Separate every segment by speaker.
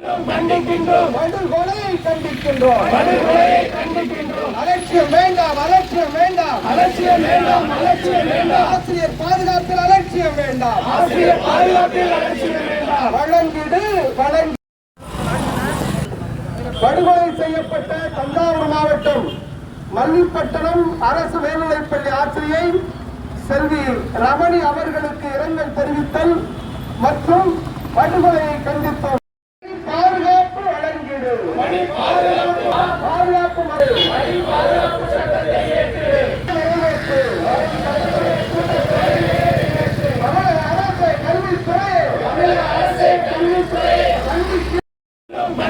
Speaker 1: கண்டிக்கின்றோம்
Speaker 2: படுகொலையை கண்டிக்கின்றோம்.
Speaker 1: படுகொலையை கண்டிக்கின்றோம்.
Speaker 2: அலட்சியம் வேண்டாம் அலட்சியம் வேண்டாம்.
Speaker 1: அலட்சியம் வேண்டாம் அலட்சியம் வேண்டாம்.
Speaker 2: ஆசிரியர் பாதுகாப்பில் அலட்சியம் வேண்டாம்.
Speaker 1: ஆசிரியர் பாதுகாப்பில் அலட்சியம் வேண்டாம்.
Speaker 2: வழங்கிடு வழங்கி. படுகொலை செய்யப்பட்ட தஞ்சாவூர் மாவட்டம் மல்லிப்பட்டணம் அரசு மேல்நிலைப்பள்ளி ஆசிரியை செல்வி ரமணி அவர்களுக்கு இரங்கல் தெரிவித்தல் மற்றும் படுகொலையை கண்டித்தோம் பாதுகாப்பு வழங்கிடு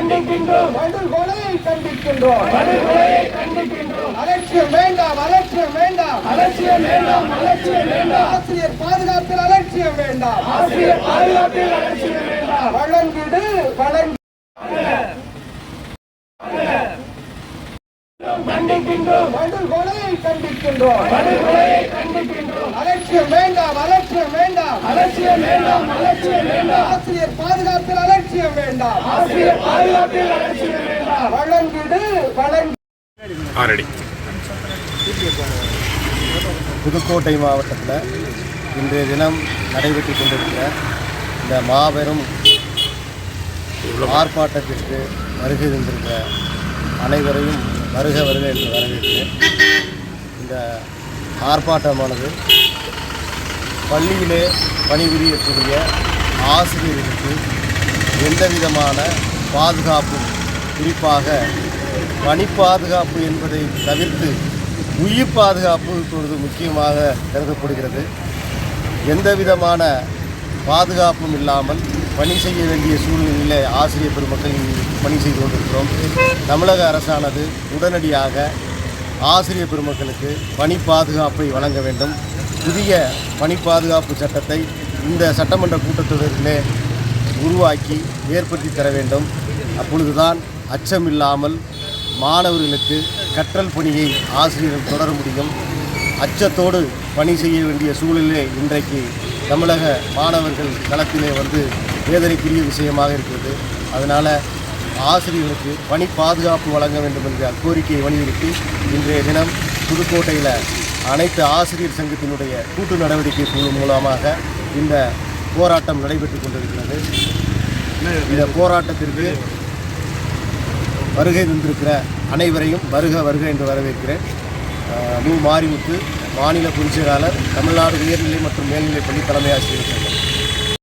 Speaker 1: கண்டிக்கின்றோம்.
Speaker 2: கண்டிக்கின்றோம்
Speaker 1: கண்டிக்கின்றோம்.
Speaker 2: அலட்சியம் வேண்டாம் அலட்சியம் வேண்டாம்.
Speaker 1: அலட்சியம் வேண்டாம் அலட்சியம் வேண்டாம்.
Speaker 2: ஆசிரியர் பாதுகாப்பில் அலட்சியம் வேண்டாம்.
Speaker 1: ஆசிரியர் பாதுகாப்பில் அலட்சியம் வேண்டாம்.
Speaker 2: வழங்கிடு வழங்கி
Speaker 1: கண்டிக்கின்றோம்.
Speaker 2: படுகொலையை கண்டிக்கின்றோம்.
Speaker 1: படுகொலையை கண்டிக்கின்றோம்.
Speaker 2: அலட்சியம் வேண்டாம் அலட்சியம் வேண்டாம்.
Speaker 1: அலட்சியம் வேண்டாம் அலட்சியம் வேண்டாம்.
Speaker 2: ஆசிரியர் பாதுகாப்பில் அலட்சியம் வேண்டாம்.
Speaker 1: ஆசிரியர் பாதுகாப்பில் அலட்சியம் வேண்டாம்.
Speaker 2: வழங்கிடு வழங்கி
Speaker 3: புதுக்கோட்டை மாவட்டத்தில் இன்றைய தினம் நடைபெற்று கொண்டிருக்கிற இந்த மாபெரும் ஆர்ப்பாட்டத்திற்கு வருகை தந்திருக்கிற அனைவரையும் வருக வருக என்று வரவேற்கிறேன். இந்த ஆர்ப்பாட்டமானது பள்ளியிலே பணிபுரியக்கூடிய ஆசிரியர்களுக்கு எந்த விதமான பாதுகாப்பும் குறிப்பாக பணி பாதுகாப்பு என்பதை தவிர்த்து உயிர் பாதுகாப்பு இப்பொழுது முக்கியமாக கருதப்படுகிறது. எந்த விதமான பாதுகாப்பும் இல்லாமல் பணி செய்ய வேண்டிய சூழ்நிலையில் ஆசிரியர் பெருமக்கள் பணி செய்து கொண்டிருக்கிறோம். தமிழக அரசானது உடனடியாக ஆசிரியர் பெருமக்களுக்கு பணி பாதுகாப்பை வழங்க வேண்டும். புதிய பணி பாதுகாப்பு சட்டத்தை இந்த சட்டமன்ற கூட்டத்தொடரிலே உருவாக்கி ஏற்படுத்தி தர வேண்டும். அப்பொழுதுதான் அச்சம் இல்லாமல் மாணவர்களுக்கு கற்றல் பணியை ஆசிரியர்கள் தொடர முடியும். அச்சத்தோடு பணி செய்ய வேண்டிய சூழலிலே இன்றைக்கு தமிழக மாணவர்கள் களத்திலே வந்து வேதனைக்குரிய விஷயமாக இருக்கிறது. அதனால் ஆசிரியர்களுக்கு பணி பாதுகாப்பு வழங்க வேண்டும் என்ற கோரிக்கையை வலியுறுத்தி இன்றைய தினம் புதுக்கோட்டையில் அனைத்து ஆசிரியர் சங்கத்தினுடைய கூட்டு நடவடிக்கை குழு மூலமாக இந்த போராட்டம் நடைபெற்று கொண்டிருக்கிறது. இந்த போராட்டத்திற்கு வருகை தந்திருக்கிற அனைவரையும் வருக வருக என்று வரவேற்கிறேன். மு மாரிமுத்து மாநில பொதுச்செயலாளர் தமிழ்நாடு உயர்நிலை மற்றும் மேல்நிலைப் பள்ளி தலைமை ஆசிரியர். சங்கம்